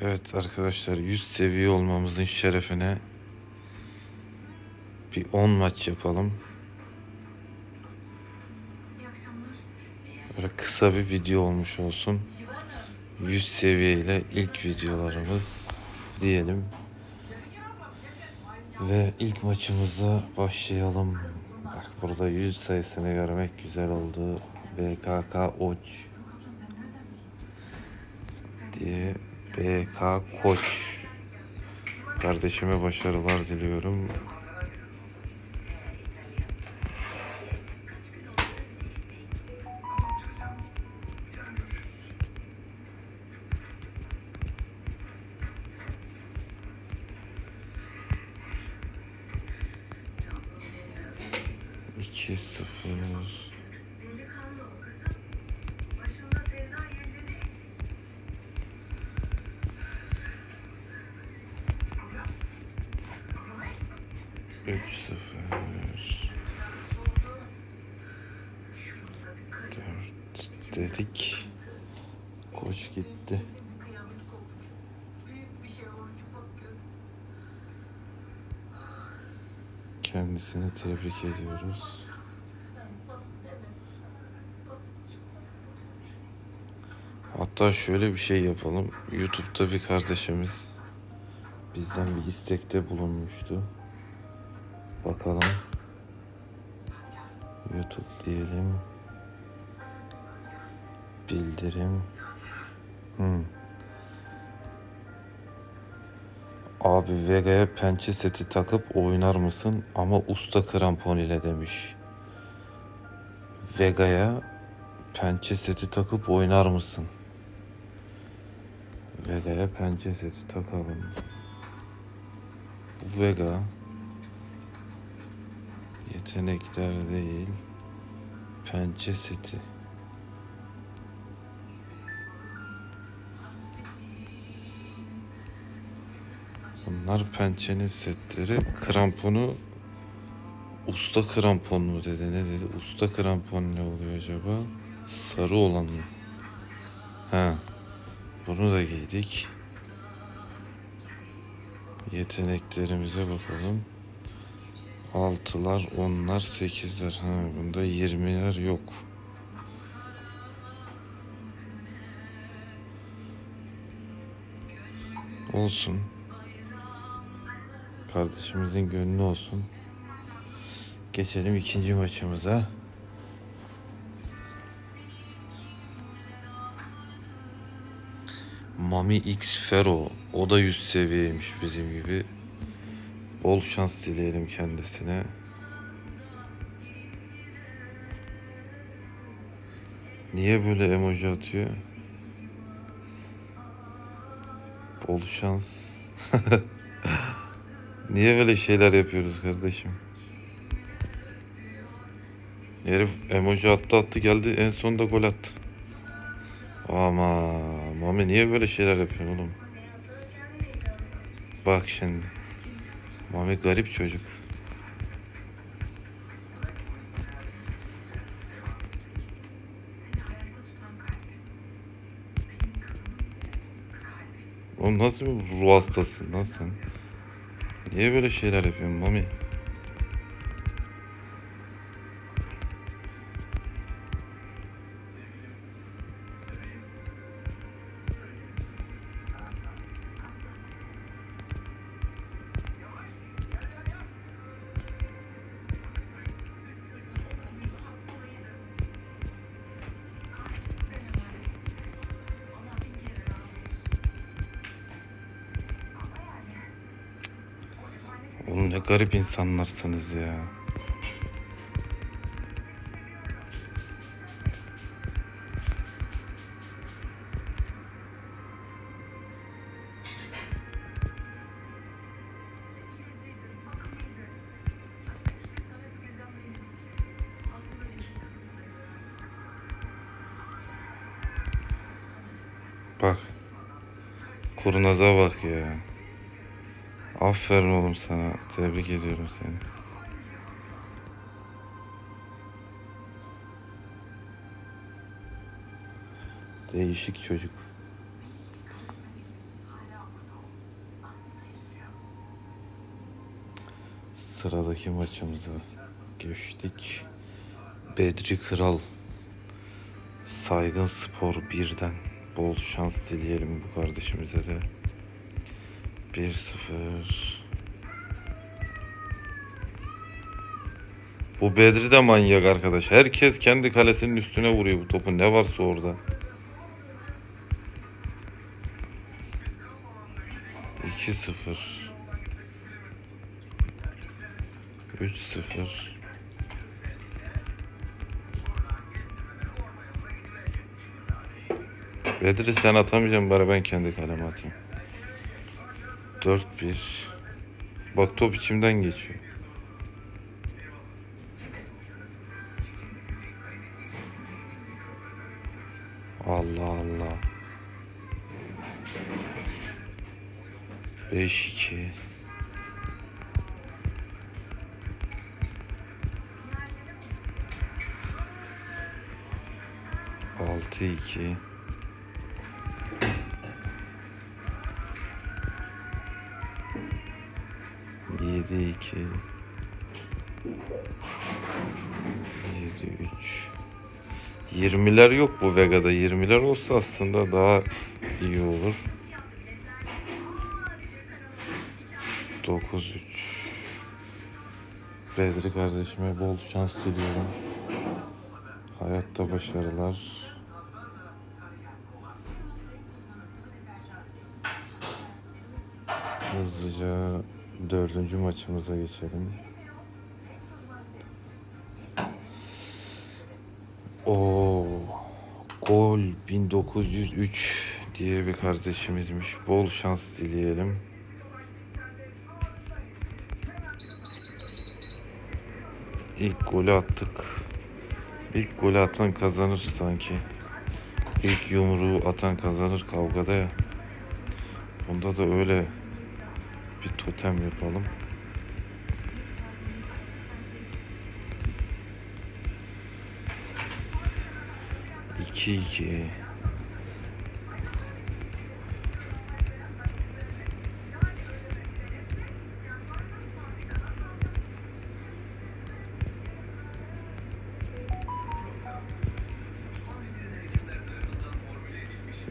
Evet arkadaşlar 100 seviye olmamızın şerefine bir 10 maç yapalım. Böyle kısa bir video olmuş olsun. 100 seviye ile ilk videolarımız diyelim. Ve ilk maçımıza başlayalım. Bak burada 100 sayısını görmek güzel oldu. BKK Oç diye BK Koç kardeşime başarılar diliyorum. Dedik. Koç gitti. Kendisini tebrik ediyoruz. Hatta şöyle bir şey yapalım. YouTube'da bir kardeşimiz bizden bir istekte bulunmuştu. Bakalım. YouTube diyelim. Bildirim. Hmm. Abi Vega'ya pençe seti takıp oynar mısın? Ama usta krampon ile demiş. Vega'ya pençe seti takıp oynar mısın? Vega'ya pençe seti takalım. Bu Vega yetenekler değil pençe seti. Bunlar pençenin setleri. Kramponu usta krampon mu dedi ne dedi? Usta krampon ne oluyor acaba? Sarı olan mı? Ha. Bunu da giydik. Yeteneklerimize bakalım. Altılar, onlar, sekizler. Ha, bunda yirmiler yok. Olsun. Kardeşimizin gönlü olsun. Geçelim ikinci maçımıza. Mami X Fero. O da 100 seviyeymiş bizim gibi. Bol şans dileyelim kendisine. Niye böyle emoji atıyor? Bol şans. Niye böyle şeyler yapıyoruz kardeşim? Herif emoji attı attı geldi en sonunda gol attı. Ama Mami niye böyle şeyler yapıyorsun oğlum? Bak şimdi. Mami garip çocuk. Oğlum nasıl bir ruh hastasın lan sen? Niye böyle şeyler yapıyorsun Mami? Garip insanlarsınız ya. Bak. Kurnaza bak ya. Aferin oğlum sana. Tebrik ediyorum seni. Değişik çocuk. Sıradaki maçımıza geçtik. Bedri Kral Saygın Spor birden bol şans dileyelim bu kardeşimize de. 1-0 Bu Bedri de manyak arkadaş. Herkes kendi kalesinin üstüne vuruyor bu topu. Ne varsa orada. 2-0 3-0 Bedri sen atamayacaksın bari ben kendi kaleme atayım. 4-1 Bak top içimden geçiyor. Allah Allah. 5-2 6-2 7-2 7-3 20'ler yok bu Vega'da. 20'ler olsa aslında daha iyi olur. 9-3 Bedri kardeşime bol şans diliyorum. Hayatta başarılar. Hızlıca dördüncü maçımıza geçelim. O gol 1903 diye bir kardeşimizmiş. Bol şans dileyelim. İlk golü attık. İlk golü atan kazanır sanki. İlk yumruğu atan kazanır kavgada ya. Bunda da öyle bir totem yapalım. İki iki.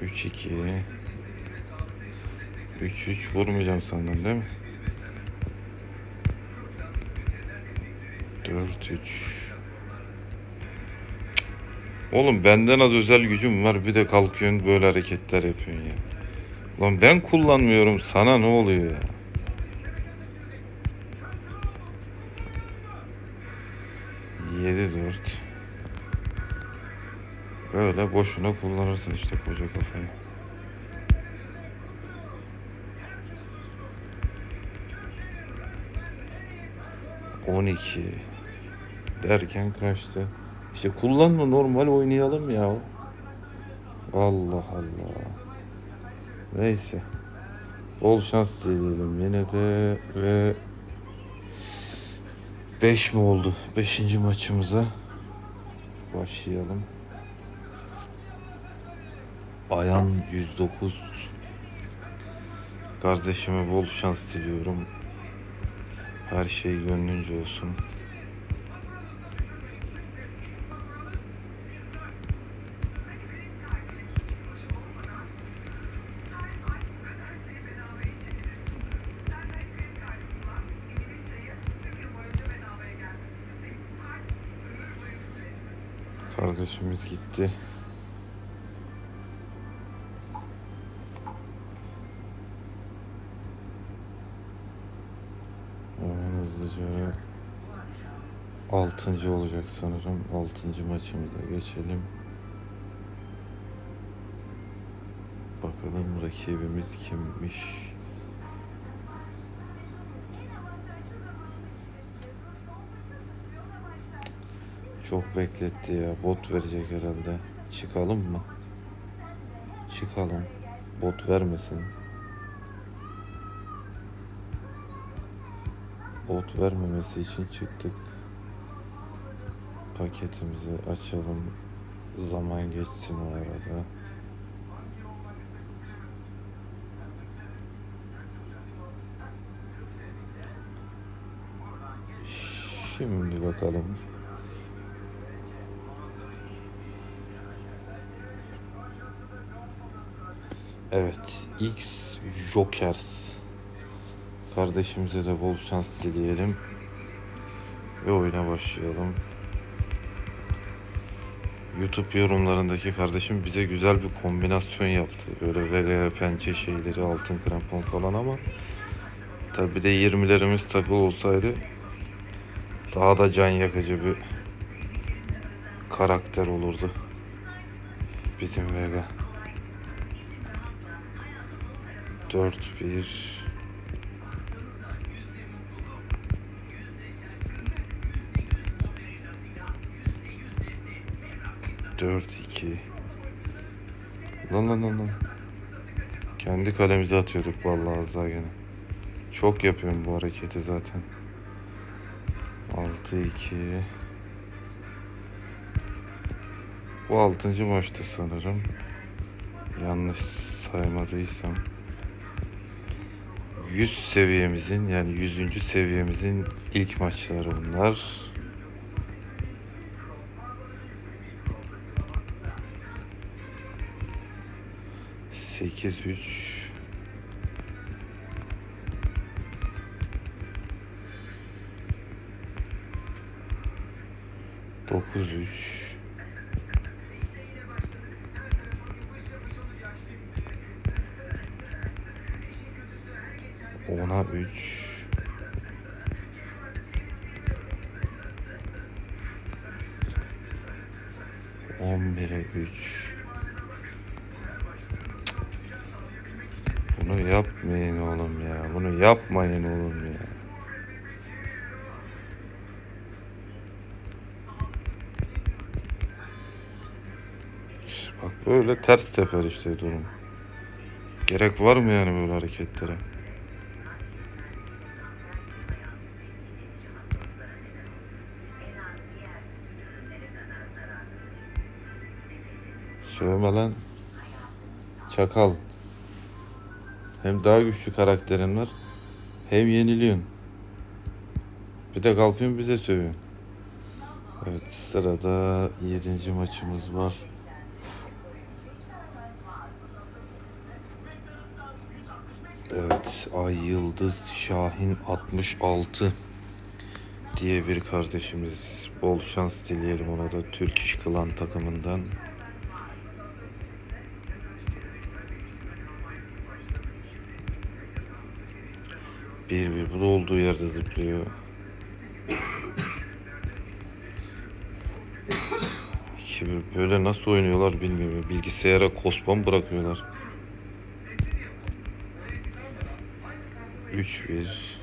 Üç iki. Üç üç vurmayacağım sandın değil mi? Dört üç. Oğlum benden az özel gücüm var bir de kalkıyorsun böyle hareketler yapıyorsun ya. Lan ben kullanmıyorum sana ne oluyor ya? Yedi dört. Öyle boşuna kullanırsın işte koca kafayı. On iki derken kaçtı. İşte kullanma normal oynayalım ya. Allah Allah. Neyse. Bol şans dileyelim yine de ve 5 mi oldu? 5. maçımıza başlayalım. Ayan 109 Kardeşime bol şans diliyorum. Her şey gönlünce olsun. Kardeşimiz gitti. Hemen hızlıca altıncı olacak sanırım. Altıncı maçımıza geçelim. Bakalım rakibimiz kimmiş? Çok bekletti ya. Bot verecek herhalde. Çıkalım mı? Çıkalım. Bot vermesin. Bot vermemesi için çıktık. Paketimizi açalım. Zaman geçsin o arada. Şimdi bakalım. Evet, X Jokers. Kardeşimize de bol şans dileyelim. Ve oyuna başlayalım. YouTube yorumlarındaki kardeşim bize güzel bir kombinasyon yaptı. Böyle Vega pençe şeyleri, altın krampon falan ama tabi de 20'lerimiz takılı olsaydı daha da can yakıcı bir karakter olurdu. Bizim Vega. 4-1 4 2 Lan lan lan lan. Kendi kalemize atıyorduk vallahi az daha gene. Çok yapıyorum bu hareketi zaten. 6 2 Bu 6. maçtı sanırım. Yanlış saymadıysam. 100 seviyemizin yani 100. seviyemizin ilk maçları bunlar. 8 3 9 3 10'a 3 11'e 3 Yapmayın oğlum ya. Bunu yapmayın oğlum ya. Bak böyle ters teper işte durum. Gerek var mı yani böyle hareketlere? Sövme lan. Çakal. Hem daha güçlü karakterin var. Hem yeniliyorsun. Bir de kalkıyorsun bize sövüyorsun. Evet sırada 7. maçımız var. Evet Ay Yıldız Şahin 66 diye bir kardeşimiz. Bol şans dileyelim ona da Türk İş Klan takımından. Bir bir bu da olduğu yerde zıplıyor. İki bir böyle nasıl oynuyorlar bilmiyorum. Bilgisayara kospan bırakıyorlar. Üç bir.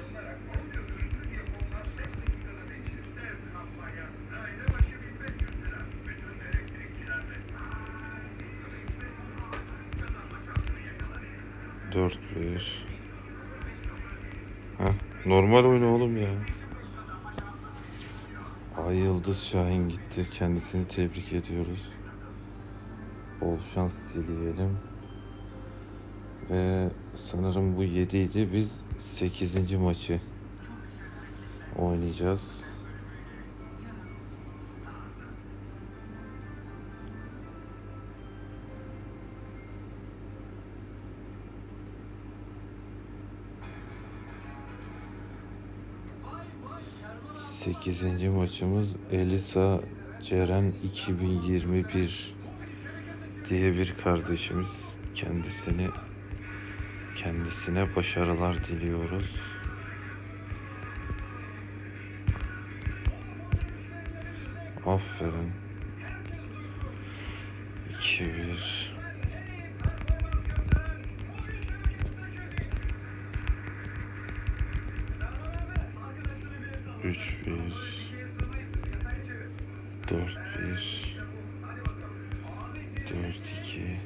Dört bir. Normal oyna oğlum ya. Ay Yıldız Şahin gitti. Kendisini tebrik ediyoruz. Bol şans dileyelim. Ve sanırım bu 7 idi. Biz 8. maçı oynayacağız. Sekizinci maçımız Elisa Ceren 2021 diye bir kardeşimiz. Kendisini kendisine başarılar diliyoruz. Aferin. 2-1 3 1 4 1 4 2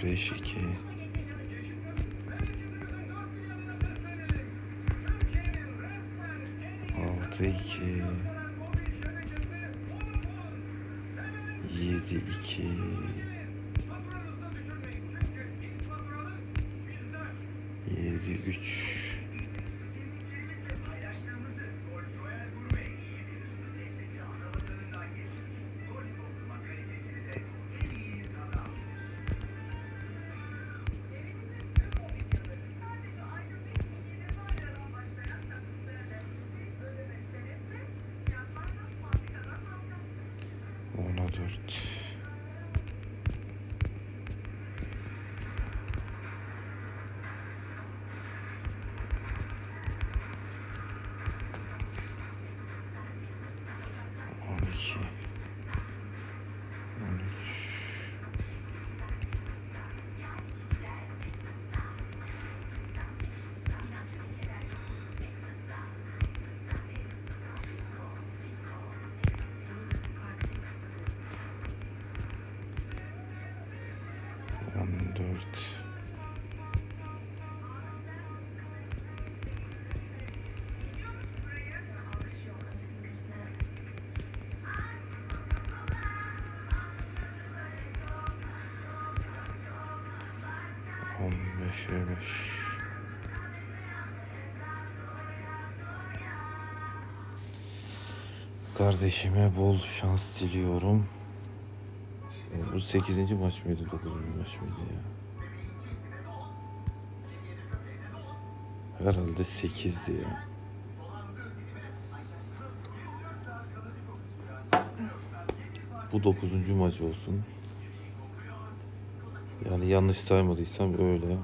5 2 6 2 7 2 7 3 On 15'e 5. Kardeşime bol şans diliyorum. E, bu 8. maç mıydı 9. maç mıydı ya? Herhalde 8'di ya. Bu 9. maç olsun. Yani yanlış saymadıysam öyle.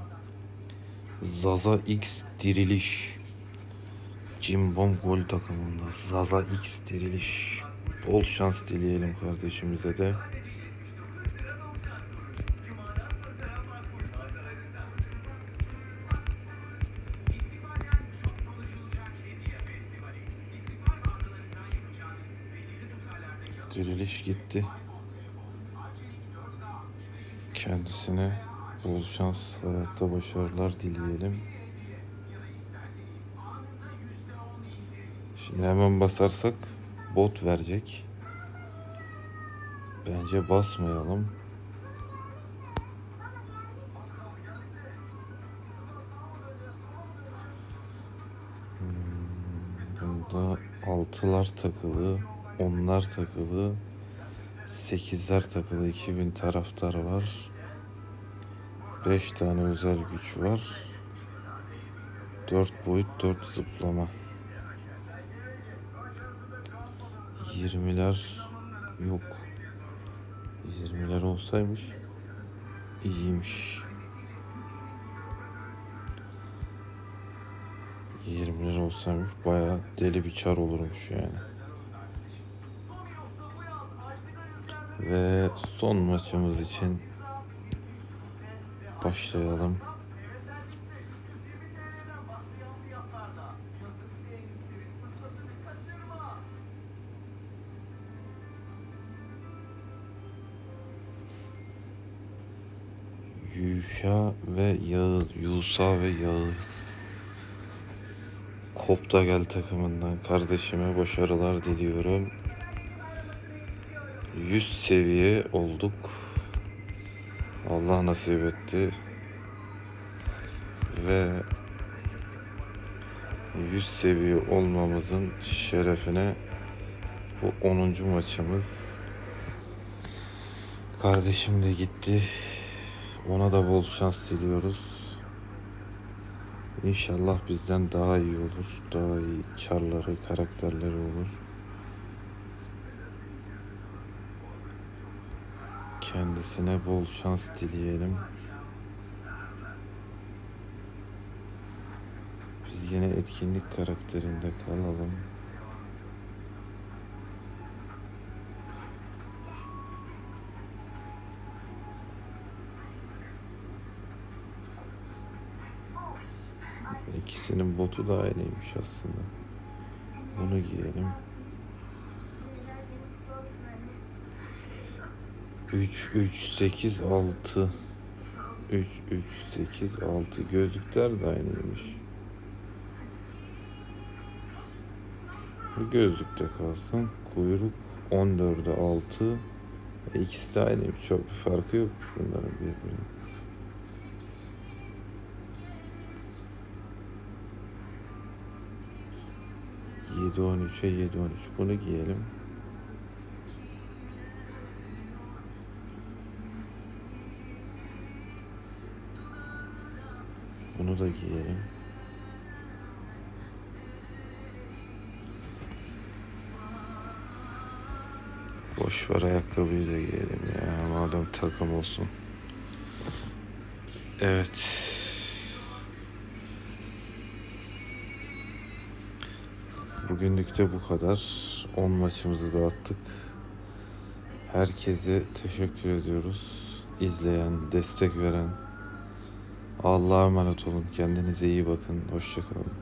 Zaza X diriliş. Cimbom gol takımında Zaza X diriliş. Bol şans dileyelim kardeşimize de. Diriliş gitti. Kendisine bol şans, hayatta başarılar dileyelim. Şimdi hemen basarsak bot verecek. Bence basmayalım. Hmm, Bunda altılar takılı, onlar takılı, sekizler takılı, 2000 taraftar var. 5 tane özel güç var. 4 boyut 4 zıplama. 20'ler yok. 20'ler olsaymış iyiymiş. 20'ler olsaymış bayağı deli bir çar olurmuş yani. Ve son maçımız için başlayalım. Yuşa ve Yağız, Yusa ve Yağız. Kopta gel takımından kardeşime başarılar diliyorum. 100 seviye olduk. Allah nasip etti. Ve 100 seviye olmamızın şerefine bu 10. maçımız. Kardeşim de gitti. Ona da bol şans diliyoruz. İnşallah bizden daha iyi olur. Daha iyi çarları, karakterleri olur. Kendisine bol şans dileyelim. Biz yine etkinlik karakterinde kalalım. İkisinin botu da aynıymış aslında. Bunu giyelim. 3 3 8 6 3 3 8 6 gözlükler de aynıymış. Gözlükte kalsın. Kuyruk 14'e 6. E, İkisi de aynıymış. Çok bir farkı yokmuş bunların birbirine. Yedi on üçe yedi on üç. Bunu giyelim. Bunu da giyelim. Boş ver ayakkabıyı da giyelim ya. Madem takım olsun. Evet. Bugünlük de bu kadar. 10 maçımızı da attık. Herkese teşekkür ediyoruz. İzleyen, destek veren. Allah'a emanet olun. Kendinize iyi bakın. Hoşçakalın.